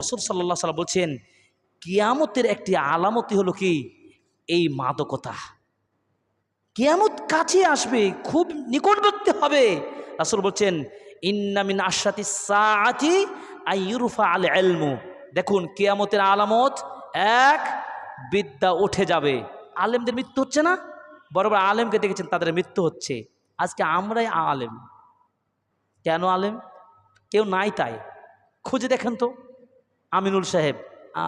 রসুল সাল্লাহ সাল্লাম বলছেন, কিয়ামতের একটি আলামতি হলো কি? এই মাদকতা। কিয়ামত কাছে আসবে, খুব নিকটবর্তী হবে। রাসুল বলছেন ইন্নামিন আশাতি সাআতি আইয়ুরফা আল এলমু দেখুন, কিয়ামতের আলামত এক, বিদ্যা উঠে যাবে। আলেমদের মৃত্যু হচ্ছে না? বড় আলেমকে দেখেছেন, তাদের মৃত্যু হচ্ছে। আজকে আমরাই আলেম। কেন আলেম? কেউ নাই তাই। খুঁজে দেখেন তো। আমিনুল সাহেব,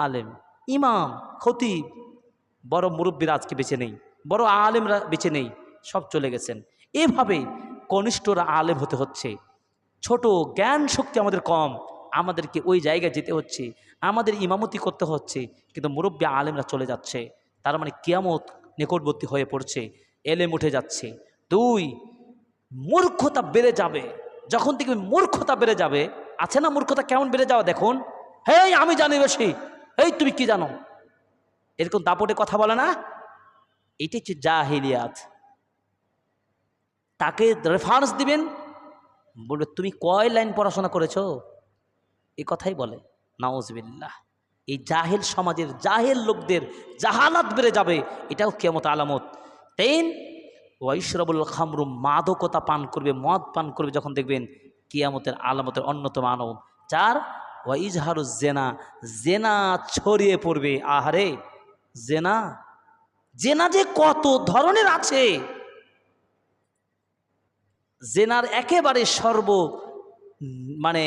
আলেম, ইমাম, খতিব, বড় মুরব্বীরা আজকে বেছে নেই, বড় আলেমরা বেছে নেই, সব চলে গেছেন। এভাবে কনিষ্ঠরা আলেম হতে হচ্ছে। ছোট জ্ঞান শক্তি আমাদের কম, আমাদেরকে ওই জায়গায় যেতে হচ্ছে, আমাদের ইমামতি করতে হচ্ছে, কিন্তু মুরব্বী আলেমরা চলে যাচ্ছে। তার মানে কিয়ামত নিকটবর্তী হয়ে পড়ছে, এলেম উঠে যাচ্ছে। দুই, মূর্খতা বেড়ে যাবে। যখন থেকে মূর্খতা বেড়ে যাবে, আছে না মূর্খতা? কেমন বেড়ে যাওয়া? দেখুন। হেই, আমি জানি বেশি এই তুমি কি জানো? এরকম দাপটে কথা বলে না? এটি হচ্ছে জাহিলিয়াত। তাকে রেফারেন্স দিবেন। বলবে, তুমি কয় লাইন পড়াশোনা করেছ? এ কথাই বলে নাওজবিল্লাহ এই জাহেল সমাজের জাহেল লোকদের জাহালাত বেড়ে যাবে, এটাও কেমত আলামত। তিন ওয়াইশরবুল খামরু মাদকতা পান করবে, মদ পান করবে যখন দেখবেন কিয়ামতের আলামতের অন্যতম আনব চার ওয়াইজহারু জেনা জেনা ছড়িয়ে পড়বে, আহারে, জেনা? জেনা যে কত ধরনের আছে? জেনার একেবারে সর্ব মানে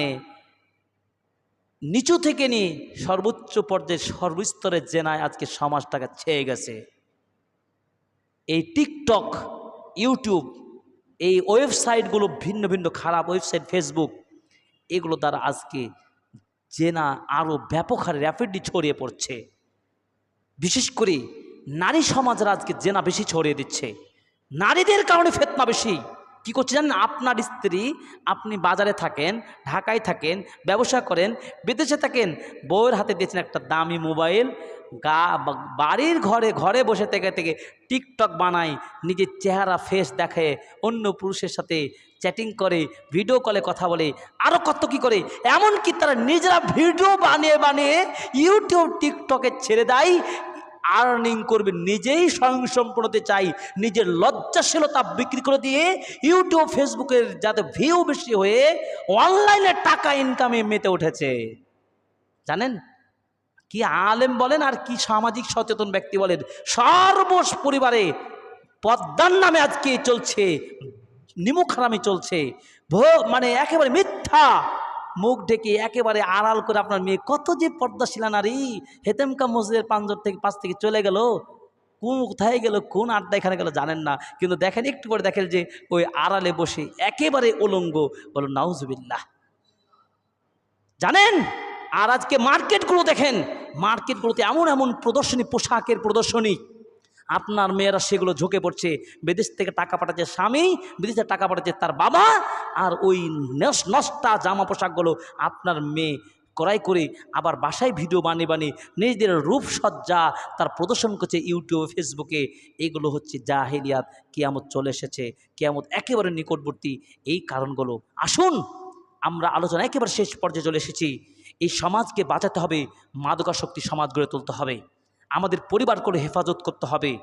নিচু থেকে নিয়ে সর্বোচ্চ পর্যায়ে সর্বস্তরের জেনায় আজকে সমাজটাকে ছেয়ে গেছে। এই টিকটক, ইউটিউব, এই ওয়েবসাইটগুলো ভিন্ন ভিন্ন খারাপ ওয়েবসাইট, ফেসবুক, এগুলো দ্বারা আজকে জেনা আরও ব্যাপক হারে র্যাপিডলি ছড়িয়ে পড়ছে। বিশেষ করে নারী সমাজরা আজকে জেনা বেশি ছড়িয়ে দিচ্ছে। নারীদের কারণে ফেতনা বেশি। কি করছে জানেন? আপনার স্ত্রী আপনি বাজারে থাকেন, ঢাকায় থাকেন, ব্যবসা করেন, বিদেশে থাকেন, বউয়ের হাতে দিয়েছেন একটা দামি মোবাইল গা বাড়ির ঘরে ঘরে বসে থেকে থেকে টিকটক বানায়, নিজের চেহারা ফেস দেখে, অন্য পুরুষের সাথে চ্যাটিং করে ভিডিও কলে কথা বলে আরও কত কি করে? এমনকি তারা নিজেরা ভিডিও বানিয়ে বানিয়ে ইউটিউব টিকটকে ছেড়ে দেয় আর্নিং করবে, নিজেই স্বয়ংসম্পূর্ণ হতে চাই নিজের লজ্জাশীলতা বিক্রি করে দিয়ে ইউটিউব ফেসবুকের যাতে ভিউ বেশি হয়ে অনলাইনে টাকা ইনকামে মেতে উঠেছে। জানেন? কি আলেম বলেন আর কি সামাজিক সচেতন ব্যক্তি বলেন? সর্বস পরিবারে পদ্মার নামে আজকে চলছে নিমুখারামি চলছে। ভো মানে একেবারে মিথ্যা। মুখ ঢেকে একেবারে আড়াল করে আপনার মেয়ে কত যে পর্দাশীলা নারী, হেতেমকা মসজিদের পাঞ্জর থেকে পাশ থেকে চলে গেল, কোন কোথায় গেল, কোন আড্ডা এখানে গেল জানেন না। কিন্তু দেখেন, একটু করে দেখেন যে ওই আড়ালে বসে একেবারে উলঙ্গ বলো নাউজবিল্লাহ। জানেন? আর আজকে মার্কেটগুলো দেখেন, মার্কেটগুলোতে এমন এমন প্রদর্শনী, পোশাকের প্রদর্শনী। আপনার মেয়েরা সেগুলো ঝুঁকে পড়ছে। বিদেশ থেকে টাকা পাঠাচ্ছে স্বামী, বিদেশে টাকা পাঠাচ্ছে তার বাবা, আর ওই নষ্টা জামা পোশাকগুলো আপনার মেয়ে ক্রয় করে আবার বাসায় ভিডিও বানিয়ে বানিয়ে নিজেদের রূপসজ্জা তার প্রদর্শন করছে ইউটিউবে, ফেসবুকে। এগুলো হচ্ছে জাহেলিয়াত, কিয়ামত চলে এসেছে। কিয়ামত একেবারে নিকটবর্তী। এই কারণগুলো। আসুন, আমরা আলোচনা একেবারে শেষ পর্যায়ে চলে এসেছি। এই সমাজকে বাঁচাতে হবে, মাদকাসক্তি সমাজ গড়ে তুলতে হবে। আমাদের পরিবার করে হেফাজত করতে হবে।